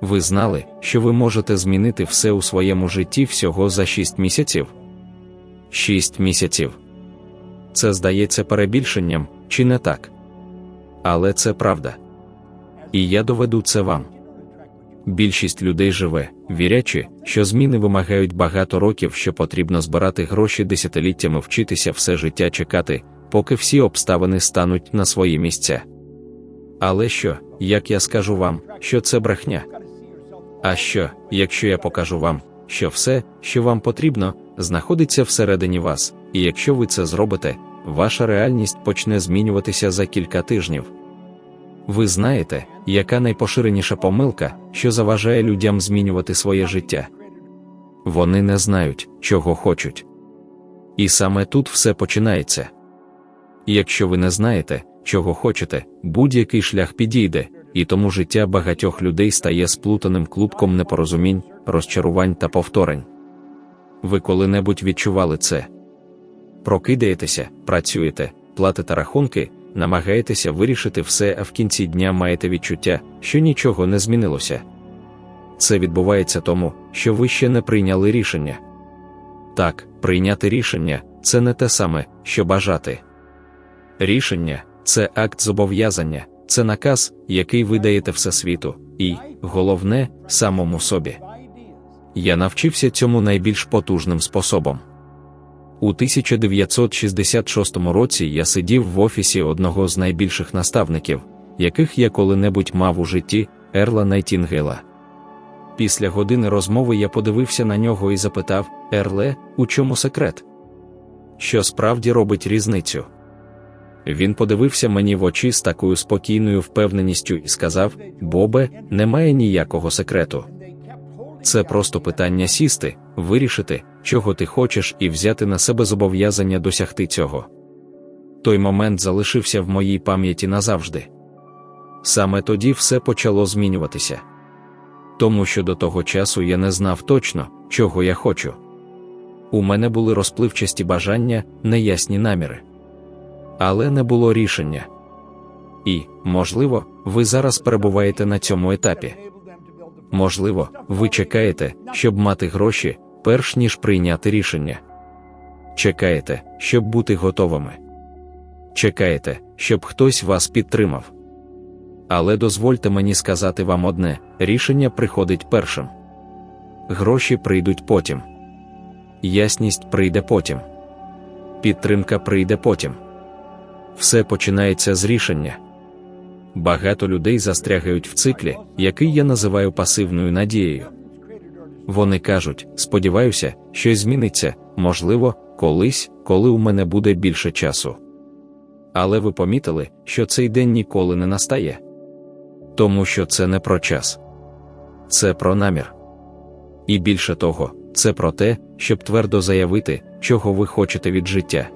Ви знали, що ви можете змінити все у своєму житті всього за 6 місяців? 6 місяців. Це здається перебільшенням, чи не так? Але це правда. І я доведу це вам. Більшість людей живе, вірячи, що зміни вимагають багато років, що потрібно збирати гроші десятиліттями вчитися все життя чекати, поки всі обставини стануть на свої місця. Але що, як я скажу вам, що це брехня? А що, якщо я покажу вам, що все, що вам потрібно, знаходиться всередині вас, і якщо ви це зробите, ваша реальність почне змінюватися за кілька тижнів. Ви знаєте, яка найпоширеніша помилка, що заважає людям змінювати своє життя? Вони не знають, чого хочуть. І саме тут все починається. Якщо ви не знаєте, чого хочете, будь-який шлях підійде, і тому життя багатьох людей стає сплутаним клубком непорозумінь, розчарувань та повторень. Ви коли-небудь відчували це? Прокидаєтеся, працюєте, платите рахунки, намагаєтеся вирішити все, а в кінці дня маєте відчуття, що нічого не змінилося. Це відбувається тому, що ви ще не прийняли рішення. Так, прийняти рішення це не те саме, що бажати. Рішення це акт зобов'язання, це наказ, який ви даєте всесвіту, і, головне, самому собі. Я навчився цьому найбільш потужним способом. У 1966 році я сидів в офісі одного з найбільших наставників, яких я коли-небудь мав у житті, Ерла Найтінгела. Після години розмови я подивився на нього і запитав: Ерле, у чому секрет? Що справді робить різницю? Він подивився мені в очі з такою спокійною впевненістю і сказав: Бобе, немає ніякого секрету. Це просто питання сісти, вирішити, чого ти хочеш, і взяти на себе зобов'язання досягти цього. Той момент залишився в моїй пам'яті назавжди. Саме тоді все почало змінюватися. Тому що до того часу я не знав точно, чого я хочу. У мене були розпливчасті бажання, неясні наміри. Але не було рішення. І, можливо, ви зараз перебуваєте на цьому етапі. Можливо, ви чекаєте, щоб мати гроші, перш ніж прийняти рішення. Чекаєте, щоб бути готовими. Чекаєте, щоб хтось вас підтримав. Але дозвольте мені сказати вам одне: рішення приходить першим. Гроші прийдуть потім. Ясність прийде потім. Підтримка прийде потім. Все починається з рішення. Багато людей застрягають в циклі, який я називаю пасивною надією. Вони кажуть: сподіваюся, щось зміниться, можливо, колись, коли у мене буде більше часу. Але ви помітили, що цей день ніколи не настає. Тому що це не про час, це про намір. І більше того, це про те, щоб твердо заявити, чого ви хочете від життя.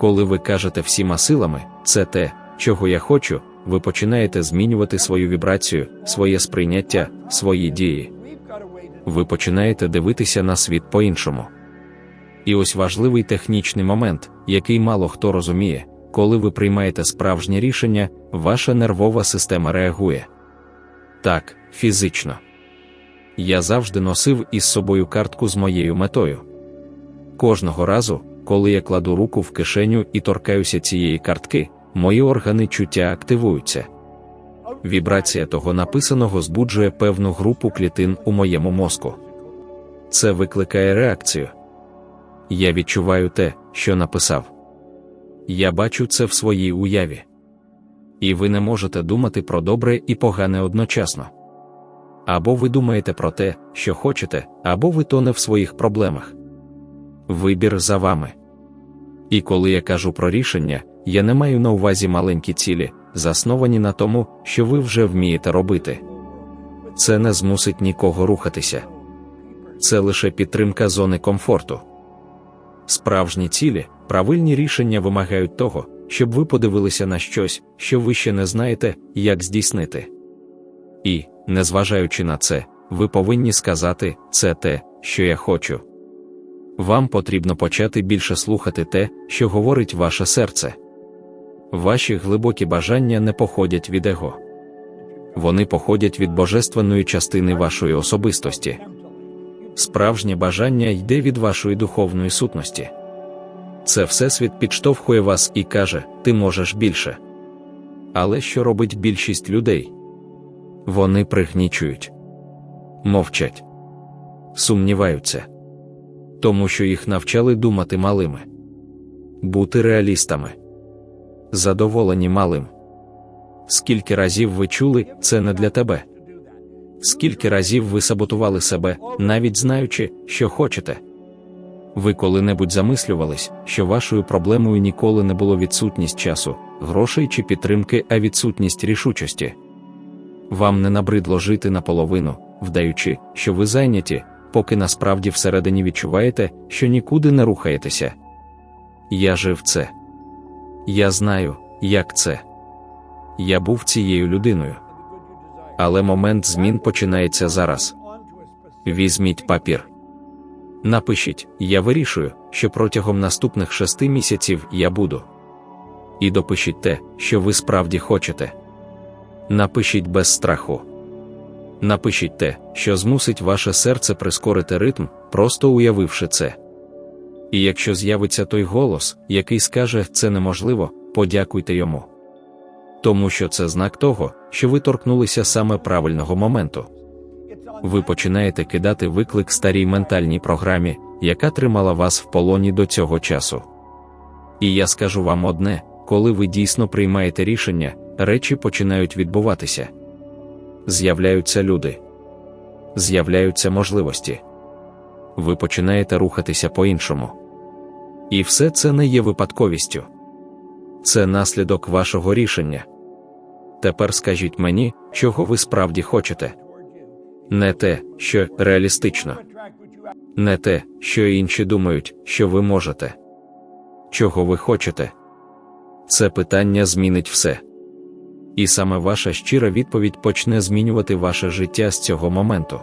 Коли ви кажете всіма силами, це те, чого я хочу, ви починаєте змінювати свою вібрацію, своє сприйняття, свої дії. Ви починаєте дивитися на світ по-іншому. І ось важливий технічний момент, який мало хто розуміє, коли ви приймаєте справжнє рішення, ваша нервова система реагує. Так, фізично. Я завжди носив із собою картку з моєю метою. Кожного разу, коли я кладу руку в кишеню і торкаюся цієї картки, мої органи чуття активуються. Вібрація того написаного збуджує певну групу клітин у моєму мозку. Це викликає реакцію. Я відчуваю те, що написав. Я бачу це в своїй уяві. І ви не можете думати про добре і погане одночасно. Або ви думаєте про те, що хочете, або ви тоне в своїх проблемах. Вибір за вами. І коли я кажу про рішення, я не маю на увазі маленькі цілі, засновані на тому, що ви вже вмієте робити. Це не змусить нікого рухатися. Це лише підтримка зони комфорту. Справжні цілі, правильні рішення вимагають того, щоб ви подивилися на щось, що ви ще не знаєте, як здійснити. І, незважаючи на це, ви повинні сказати це те, що я хочу. Вам потрібно почати більше слухати те, що говорить ваше серце. Ваші глибокі бажання не походять від его. вони походять від божественної частини вашої особистості. Справжнє бажання йде від вашої духовної сутності. Це Всесвіт підштовхує вас і каже, ти можеш більше. Але що робить більшість людей? Вони пригнічують, мовчать, сумніваються, тому що їх навчали думати малими, бути реалістами, задоволені малим. Скільки разів ви чули, це не для тебе? Скільки разів ви саботували себе, навіть знаючи, що хочете? Ви коли-небудь замислювались, що вашою проблемою ніколи не було відсутність часу, грошей чи підтримки, а відсутність рішучості. Вам не набридло жити наполовину, вдаючи, що ви зайняті, поки насправді всередині відчуваєте, що нікуди не рухаєтеся. Я жив це. Я знаю, як це. Я був цією людиною. Але момент змін починається зараз. Візьміть папір. Напишіть, я вирішую, що протягом наступних шести місяців я буду. І допишіть те, що ви справді хочете. Напишіть без страху. Напишіть те, що змусить ваше серце прискорити ритм, просто уявивши це. І якщо з'явиться той голос, який скаже це неможливо, подякуйте йому. Тому що це знак того, що ви торкнулися саме правильного моменту. Ви починаєте кидати виклик старій ментальній програмі, яка тримала вас в полоні до цього часу. І я скажу вам одне: коли ви дійсно приймаєте рішення, речі починають відбуватися. З'являються люди, з'являються можливості. Ви починаєте рухатися по-іншому. І все це не є випадковістю. Це наслідок вашого рішення. Тепер скажіть мені, чого ви справді хочете. Не те, що реалістично, не те, що інші думають, що ви можете. Чого ви хочете? Це питання змінить все. І саме ваша щира відповідь почне змінювати ваше життя з цього моменту.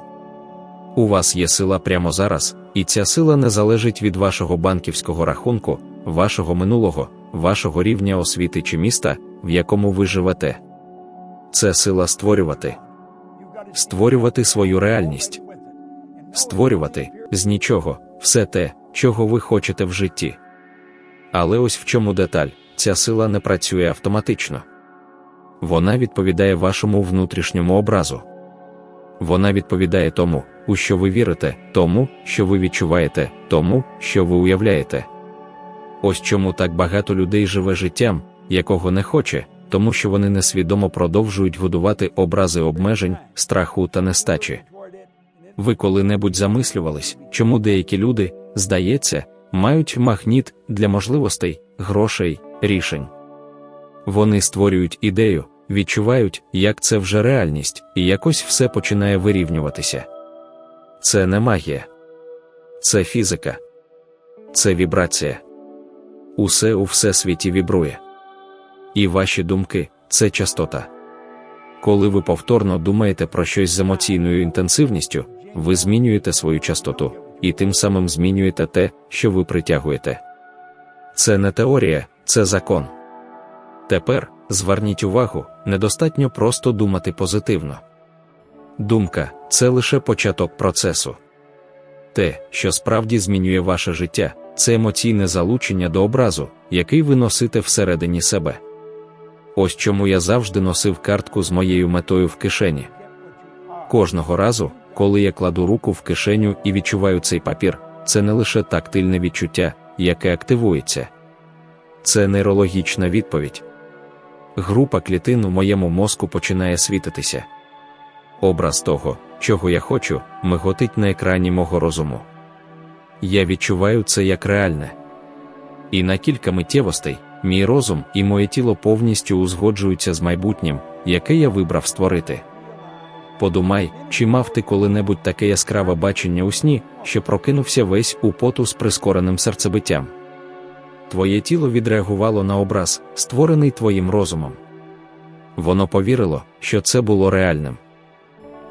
У вас є сила прямо зараз, і ця сила не залежить від вашого банківського рахунку, вашого минулого, вашого рівня освіти чи міста, в якому ви живете. Це сила створювати, створювати свою реальність, створювати з нічого все те, чого ви хочете в житті. Але ось в чому деталь: ця сила не працює автоматично. Вона відповідає вашому внутрішньому образу. Вона відповідає тому, у що ви вірите, тому, що ви відчуваєте, тому, що ви уявляєте. Ось чому так багато людей живе життям, якого не хоче, тому що вони несвідомо продовжують будувати образи обмежень, страху та нестачі. Ви коли-небудь замислювались, чому деякі люди, здається, мають магніт для можливостей, грошей, рішень. Вони створюють ідею, відчувають, як це вже реальність, і якось все починає вирівнюватися. Це не магія, це фізика, це вібрація. Усе у всесвіті вібрує. І ваші думки це частота. Коли ви повторно думаєте про щось з емоційною інтенсивністю, ви змінюєте свою частоту, і тим самим змінюєте те, що ви притягуєте. Це не теорія, це закон. Тепер зверніть увагу, недостатньо просто думати позитивно. Думка це лише початок процесу. Те, що справді змінює ваше життя, це емоційне залучення до образу, який ви носите всередині себе. Ось чому я завжди носив картку з моєю метою в кишені. Кожного разу, коли я кладу руку в кишеню і відчуваю цей папір, це не лише тактильне відчуття, яке активується, це нейрологічна відповідь. Група клітин у моєму мозку починає світитися. Образ того, чого я хочу, миготить на екрані мого розуму. Я відчуваю це як реальне. І на кілька миттєвостей мій розум і моє тіло повністю узгоджуються з майбутнім, яке я вибрав створити. Подумай, чи мав ти коли-небудь таке яскраве бачення у сні, що прокинувся весь у поту з прискореним серцебиттям. Твоє тіло відреагувало на образ, створений твоїм розумом. Воно повірило, що це було реальним.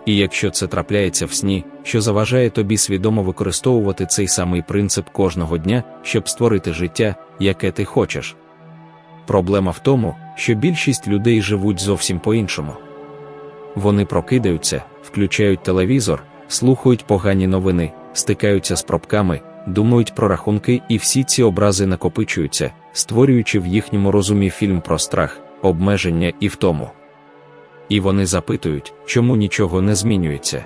І якщо це трапляється в сні, що заважає тобі свідомо використовувати цей самий принцип кожного дня, щоб створити життя, яке ти хочеш. Проблема в тому, що більшість людей живуть зовсім по-іншому. Вони прокидаються, включають телевізор, слухають погані новини, стикаються з пробками, думають про рахунки, і всі ці образи накопичуються, створюючи в їхньому розумі фільм про страх, обмеження і втому. І вони запитують, чому нічого не змінюється.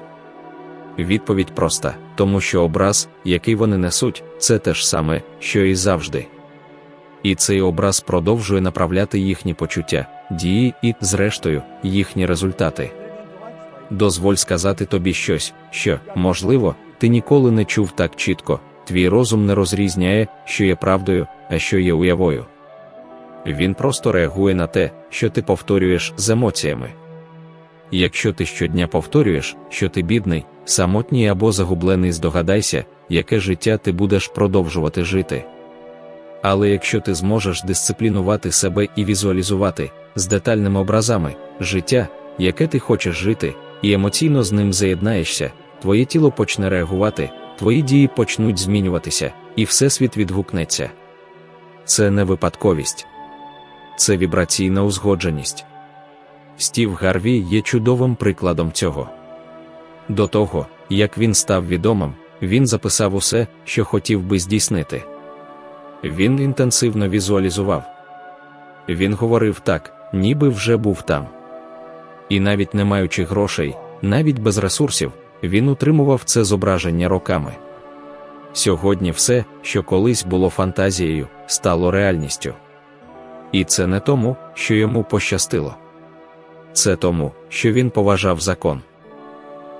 Відповідь проста, тому що образ, який вони несуть, це те ж саме, що і завжди. І цей образ продовжує направляти їхні почуття, дії і, зрештою, їхні результати. Дозволь сказати тобі щось, що, можливо, ти ніколи не чув так чітко, твій розум не розрізняє, що є правдою, а що є уявою. Він просто реагує на те, що ти повторюєш з емоціями. Якщо ти щодня повторюєш, що ти бідний, самотній або загублений, здогадайся, яке життя ти будеш продовжувати жити. Але якщо ти зможеш дисциплінувати себе і візуалізувати з детальними образами життя, яке ти хочеш жити, і емоційно з ним заєднаєшся, твоє тіло почне реагувати, твої дії почнуть змінюватися, і всесвіт відгукнеться. Це не випадковість, це вібраційна узгодженість. Стів Гарві є чудовим прикладом цього. До того, як він став відомим, він записав усе, що хотів би здійснити. Він інтенсивно візуалізував. Він говорив так, ніби вже був там. І навіть не маючи грошей, навіть без ресурсів, він утримував це зображення роками. Сьогодні все, що колись було фантазією, стало реальністю. І це не тому, що йому пощастило. Це тому, що він поважав закон.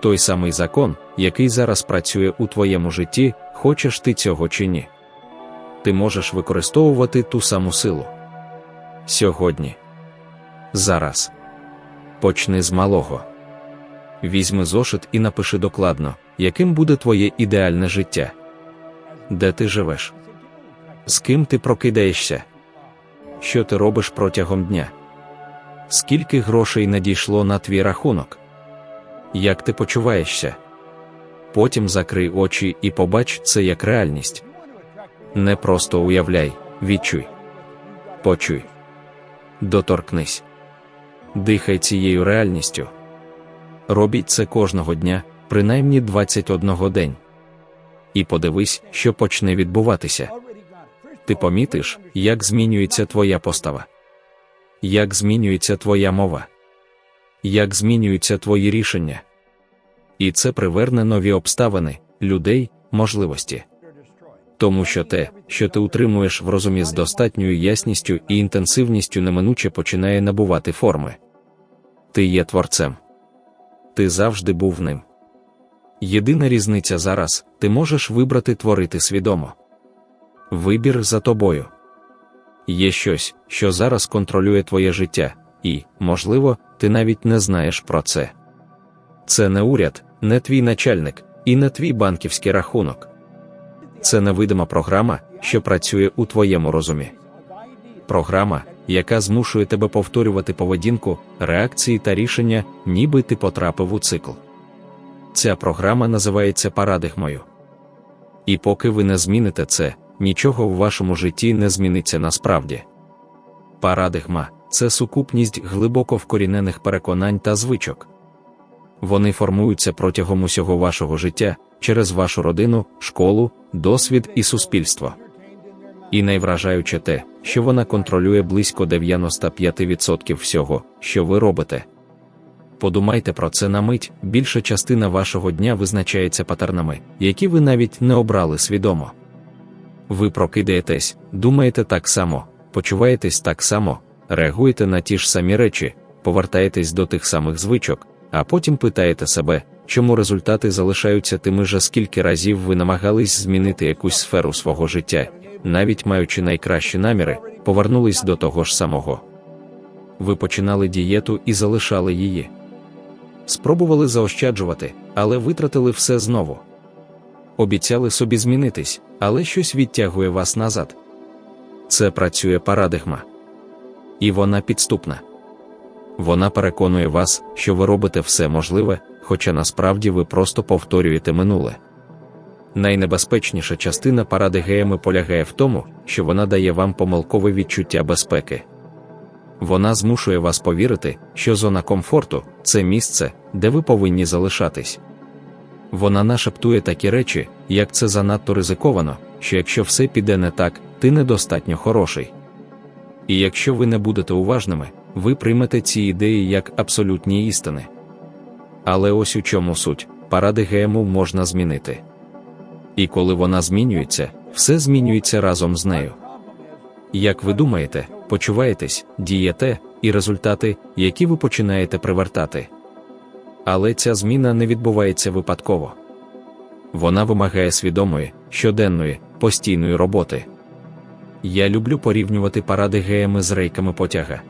Той самий закон, який зараз працює у твоєму житті, хочеш ти цього чи ні. Ти можеш використовувати ту саму силу. Сьогодні. Зараз. Почни з малого. Візьми зошит і напиши докладно, яким буде твоє ідеальне життя. Де ти живеш? З ким ти прокидаєшся? Що ти робиш протягом дня? Скільки грошей надійшло на твій рахунок? Як ти почуваєшся? Потім закрий очі і побач це як реальність. Не просто уявляй, відчуй. Почуй. Доторкнись. Дихай цією реальністю. Робіть це кожного дня, принаймні 21 день. І подивись, що почне відбуватися. Ти помітиш, як змінюється твоя постава, як змінюється твоя мова, як змінюються твої рішення. І це приверне нові обставини, людей, можливості. Тому що те, що ти утримуєш в розумі з достатньою ясністю і інтенсивністю неминуче починає набувати форми. Ти є творцем. Ти завжди був ним. Єдина різниця зараз ти можеш вибрати творити свідомо. Вибір за тобою. Є щось, що зараз контролює твоє життя, і, можливо, ти навіть не знаєш про це. Це не уряд, не твій начальник і не твій банківський рахунок. Це невидима програма, що працює у твоєму розумі. Програма, яка змушує тебе повторювати поведінку, реакції та рішення, ніби ти потрапив у цикл. Ця програма називається парадигмою. І поки ви не зміните це, нічого в вашому житті не зміниться насправді. Парадигма це сукупність глибоко вкорінених переконань та звичок. Вони формуються протягом усього вашого життя через вашу родину, школу, досвід і суспільство. І найвражаюче те, що вона контролює близько 95% всього, що ви робите. Подумайте про це на мить, більша частина вашого дня визначається патернами, які ви навіть не обрали свідомо. Ви прокидаєтесь, думаєте так само, почуваєтесь так само, реагуєте на ті ж самі речі, повертаєтесь до тих самих звичок, а потім питаєте себе, чому результати залишаються тими ж, скільки разів ви намагались змінити якусь сферу свого життя, навіть маючи найкращі наміри, повернулись до того ж самого. Ви починали дієту і залишали її. Спробували заощаджувати, але витратили все знову. Обіцяли собі змінитись, але щось відтягує вас назад. Це працює парадигма. І вона підступна. Вона переконує вас, що ви робите все можливе, хоча насправді ви просто повторюєте минуле. Найнебезпечніша частина паради геями полягає в тому, що вона дає вам помилкове відчуття безпеки. Вона змушує вас повірити, що зона комфорту це місце, де ви повинні залишатись. Вона нашептує такі речі, як це занадто ризиковано, що якщо все піде не так, ти недостатньо хороший. І якщо ви не будете уважними, ви приймете ці ідеї як абсолютні істини. Але ось у чому суть паради ГМУ можна змінити. І коли вона змінюється, все змінюється разом з нею. Як ви думаєте, почуваєтесь, дієте і результати, які ви починаєте привертати. Але ця зміна не відбувається випадково. Вона вимагає свідомої, щоденної, постійної роботи. Я люблю порівнювати паради геями з рейками потяга.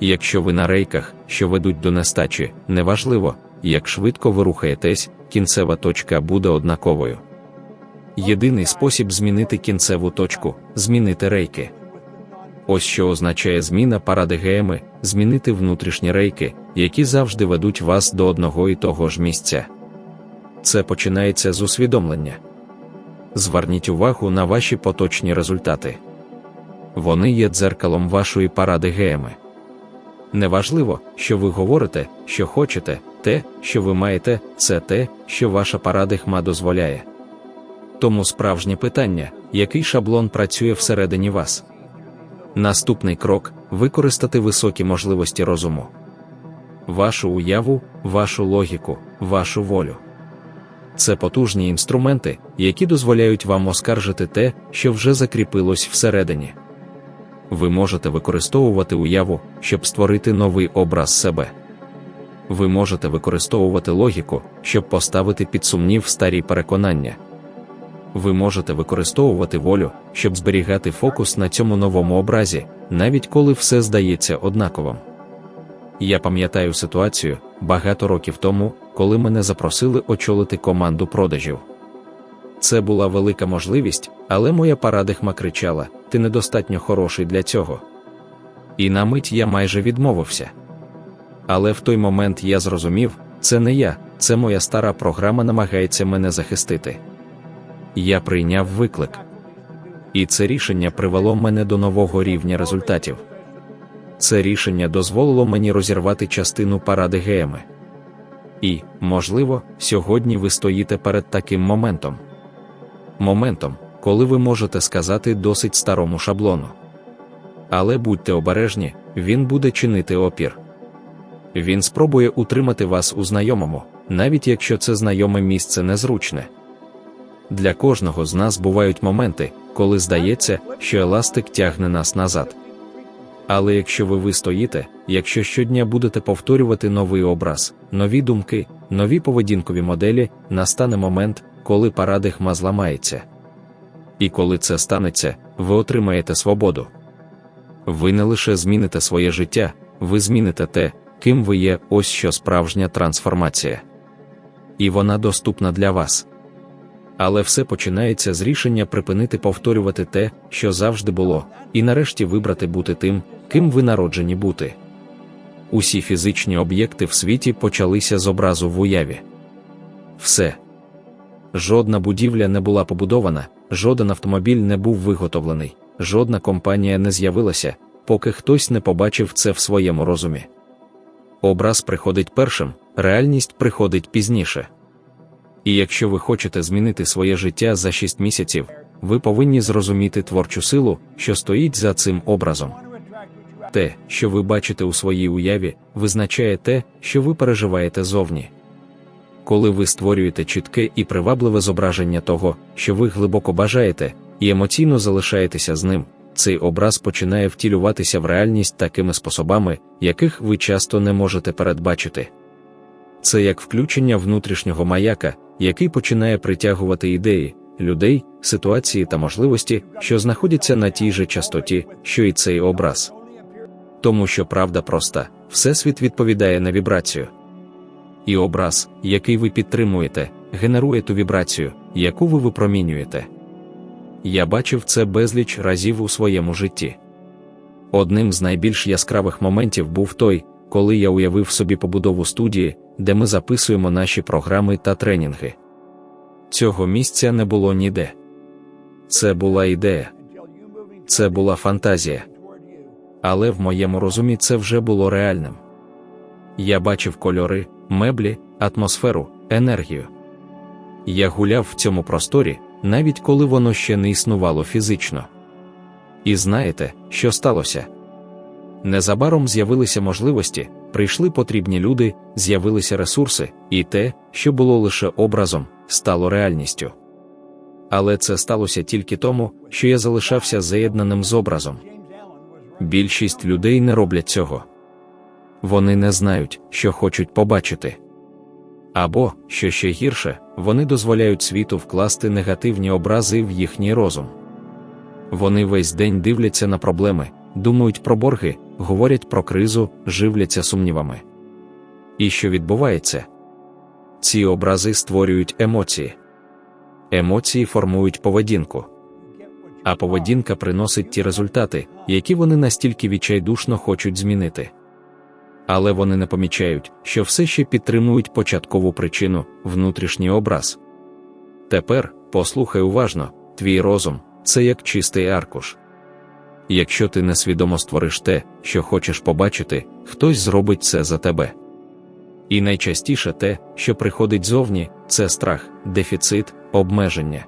Якщо ви на рейках, що ведуть до нестачі, неважливо, як швидко ви рухаєтесь, кінцева точка буде однаковою. Єдиний спосіб змінити кінцеву точку змінити рейки. Ось що означає зміна паради ГМи, змінити внутрішні рейки, які завжди ведуть вас до одного і того ж місця. Це починається з усвідомлення. Зверніть увагу на ваші поточні результати. Вони є дзеркалом вашої паради ГМи. Неважливо, що ви говорите, що хочете, те, що ви маєте, це те, що ваша парадигма дозволяє. Тому справжнє питання, який шаблон працює всередині вас. Наступний крок використати високі можливості розуму, вашу уяву, вашу логіку, вашу волю. Це потужні інструменти, які дозволяють вам оскаржити те, що вже закріпилось всередині. Ви можете використовувати уяву, щоб створити новий образ себе. Ви можете використовувати логіку, щоб поставити під сумнів старі переконання. Ви можете використовувати волю, щоб зберігати фокус на цьому новому образі, навіть коли все здається однаковим. Я пам'ятаю ситуацію багато років тому, коли мене запросили очолити команду продажів. Це була велика можливість, але моя парадихма кричала: ти недостатньо хороший для цього. І на мить я майже відмовився. Але в той момент я зрозумів, це не я, це моя стара програма намагається мене захистити. Я прийняв виклик. І це рішення привело мене до нового рівня результатів. Це рішення дозволило мені розірвати частину паради геями. І, можливо, сьогодні ви стоїте перед таким моментом. Моментом, коли ви можете сказати досить старому шаблону. Але будьте обережні, він буде чинити опір. Він спробує утримати вас у знайомому, навіть якщо це знайоме місце незручне. Для кожного з нас бувають моменти, коли здається, що еластик тягне нас назад. Але якщо ви вистоїте, якщо щодня будете повторювати новий образ, нові думки, нові поведінкові моделі, настане момент, коли парадигма зламається. І коли це станеться, ви отримаєте свободу. Ви не лише зміните своє життя, ви зміните те, ким ви є, ось що справжня трансформація. І вона доступна для вас. Але все починається з рішення припинити повторювати те, що завжди було, і нарешті вибрати бути тим, ким ви народжені бути. Усі фізичні об'єкти в світі почалися з образу в уяві. Все. Жодна будівля не була побудована, жоден автомобіль не був виготовлений, жодна компанія не з'явилася, поки хтось не побачив це в своєму розумі. Образ приходить першим, реальність приходить пізніше. І якщо ви хочете змінити своє життя за 6 місяців, ви повинні зрозуміти творчу силу, що стоїть за цим образом. Те, що ви бачите у своїй уяві, визначає те, що ви переживаєте зовні. Коли ви створюєте чітке і привабливе зображення того, що ви глибоко бажаєте, і емоційно залишаєтеся з ним, цей образ починає втілюватися в реальність такими способами, яких ви часто не можете передбачити. Це як включення внутрішнього маяка, який починає притягувати ідеї, людей, ситуації та можливості, що знаходяться на тій же частоті, що і цей образ. Тому що правда проста, Всесвіт відповідає на вібрацію. І образ, який ви підтримуєте, генерує ту вібрацію, яку ви випромінюєте. Я бачив це безліч разів у своєму житті. Одним з найбільш яскравих моментів був той, коли я уявив собі побудову студії, де ми записуємо наші програми та тренінги. Цього місця не було ніде. Це була ідея, це була фантазія. але в моєму розумі це вже було реальним. Я бачив кольори, меблі, атмосферу, енергію. Я гуляв в цьому просторі, навіть коли воно ще не існувало фізично. І знаєте, що сталося? Незабаром з'явилися можливості, прийшли потрібні люди, з'явилися ресурси, і те, що було лише образом, стало реальністю. Але це сталося тільки тому, що я залишався заєднаним з образом. Більшість людей не роблять цього. Вони не знають, що хочуть побачити. Або, що ще гірше, вони дозволяють світу вкласти негативні образи в їхній розум. Вони весь день дивляться на проблеми, думають про борги, говорять про кризу, живляться сумнівами. І що відбувається? Ці образи створюють емоції. Емоції формують поведінку. А поведінка приносить ті результати, які вони настільки відчайдушно хочуть змінити. Але вони не помічають, що все ще підтримують початкову причину внутрішній образ. Тепер послухай уважно, твій розум це як чистий аркуш. Якщо ти несвідомо створиш те, що хочеш побачити, хтось зробить це за тебе. І найчастіше те, що приходить зовні, це страх, дефіцит, обмеження.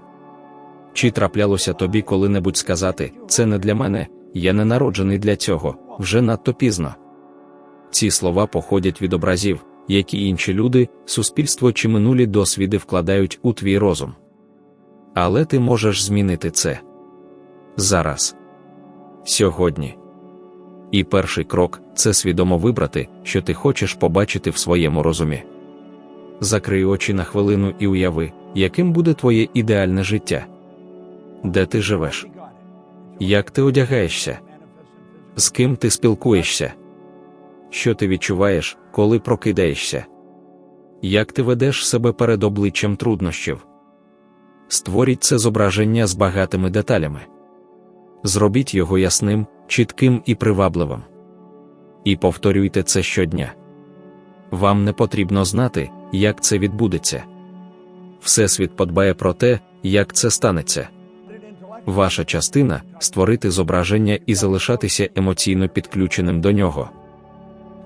Чи траплялося тобі коли-небудь сказати, це не для мене, я не народжений для цього, вже надто пізно. Ці слова походять від образів, які інші люди, суспільство чи минулі досвіди вкладають у твій розум. Але ти можеш змінити це зараз, сьогодні. І перший крок це свідомо вибрати, що ти хочеш побачити в своєму розумі. Закрий очі на хвилину і уяви, яким буде твоє ідеальне життя. Де ти живеш? Як ти одягаєшся? З ким ти спілкуєшся? Що ти відчуваєш, коли прокидаєшся? Як ти ведеш себе перед обличчям труднощів? Створіть це зображення з багатими деталями. Зробіть його ясним, чітким і привабливим. І повторюйте це щодня. Вам не потрібно знати, як це відбудеться. Всесвіт подбає про те, як це станеться. Ваша частина створити зображення і залишатися емоційно підключеним до нього.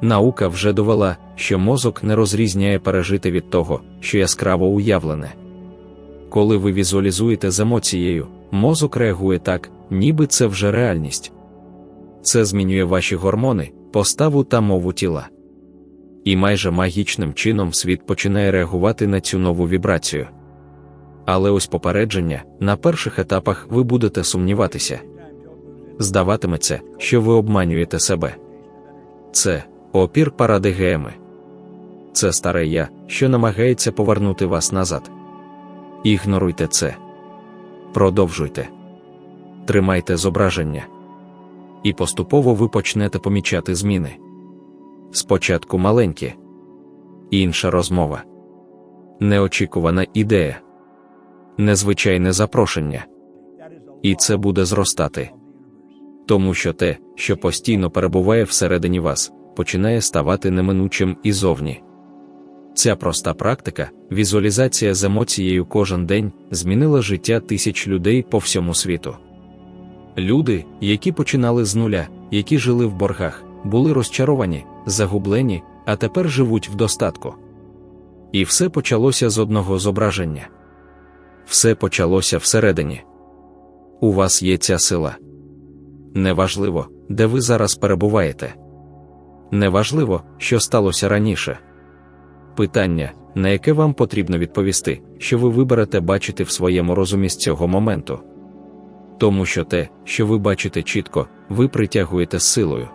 Наука вже довела, що мозок не розрізняє пережити від того, що яскраво уявлене. Коли ви візуалізуєте з емоцією, мозок реагує так, ніби це вже реальність. Це змінює ваші гормони, поставу та мову тіла. І майже магічним чином світ починає реагувати на цю нову вібрацію. Але ось попередження на перших етапах ви будете сумніватися. Здаватиметься, що ви обманюєте себе. Це опір парадигеми. Це старе я, що намагається повернути вас назад. Ігноруйте це. Продовжуйте. Тримайте зображення. І поступово ви почнете помічати зміни. Спочатку маленькі. Інша розмова. Неочікувана ідея. Незвичайне запрошення. І це буде зростати. Тому що те, що постійно перебуває всередині вас, починає ставати неминучим і зовні. Ця проста практика, візуалізація з емоцією кожен день, змінила життя тисяч людей по всьому світу. Люди, які починали з нуля, які жили в боргах, були розчаровані, загублені, а тепер живуть в достатку. І все почалося з одного зображення. Все почалося всередині. У вас є ця сила. Неважливо, де ви зараз перебуваєте. Неважливо, що сталося раніше. Питання, на яке вам потрібно відповісти, що ви виберете бачити в своєму розумі з цього моменту. Тому що те, що ви бачите чітко, ви притягуєте силою.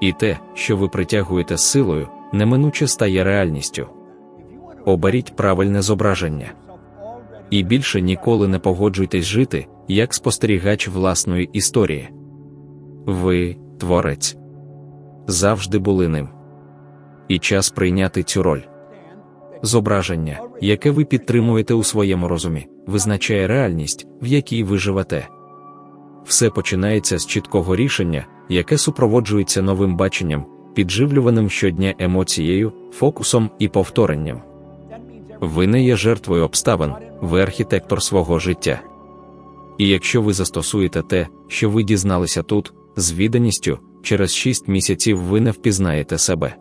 І те, що ви притягуєте силою, неминуче стає реальністю. Оберіть правильне зображення. І більше ніколи не погоджуйтесь жити, як спостерігач власної історії. Ви творець. Завжди були ним. І час прийняти цю роль. Зображення, яке ви підтримуєте у своєму розумі, визначає реальність, в якій ви живете. Все починається з чіткого рішення, яке супроводжується новим баченням, підживлюваним щодня емоцією, фокусом і повторенням. Ви не є жертвою обставин, ви архітектор свого життя. І якщо ви застосуєте те, що ви дізналися тут, з відданістю, через 6 місяців ви не впізнаєте себе.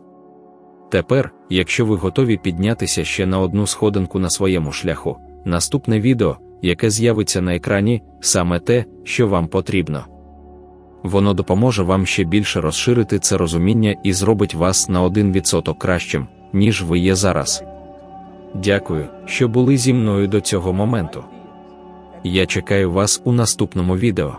Тепер, якщо ви готові піднятися ще на одну сходинку на своєму шляху, наступне відео, яке з'явиться на екрані, саме те, що вам потрібно. Воно допоможе вам ще більше розширити це розуміння і зробить вас на 1% кращим, ніж ви є зараз. Дякую, що були зі мною до цього моменту. Я чекаю вас у наступному відео.